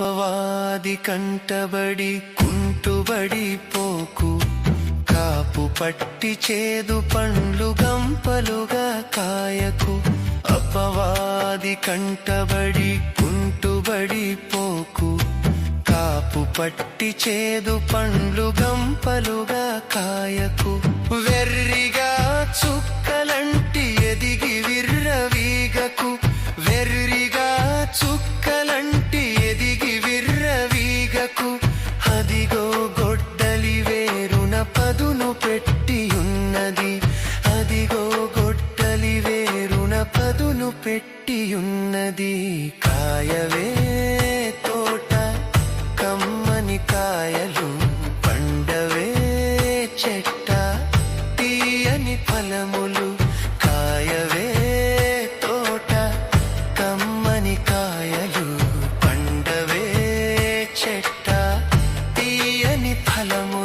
పవాది కంటబడి కుంటుబడి పోకు. కాపు పట్టి చేదు పండ్లు గంపలుగా కాయకు. అపవాది కంటబడి కుంటుబడి పోకు. కాపు పట్టి చేదు పండ్లు గంపలుగా కాయకు. విర్రవీగకు అదిగో గొడ్డలి వేరున పదును పెట్టి ఉన్నది అదిగో గొడ్డలి వేరున పదును పెట్టి ఉన్నది కాయవే తోట కమ్మని కాయలు పండవే చెట్ట తీయని ఫలములు. కాయవే తోట కమ్మని కాయలు. పండవే చెట్ట తీయని ఫలములు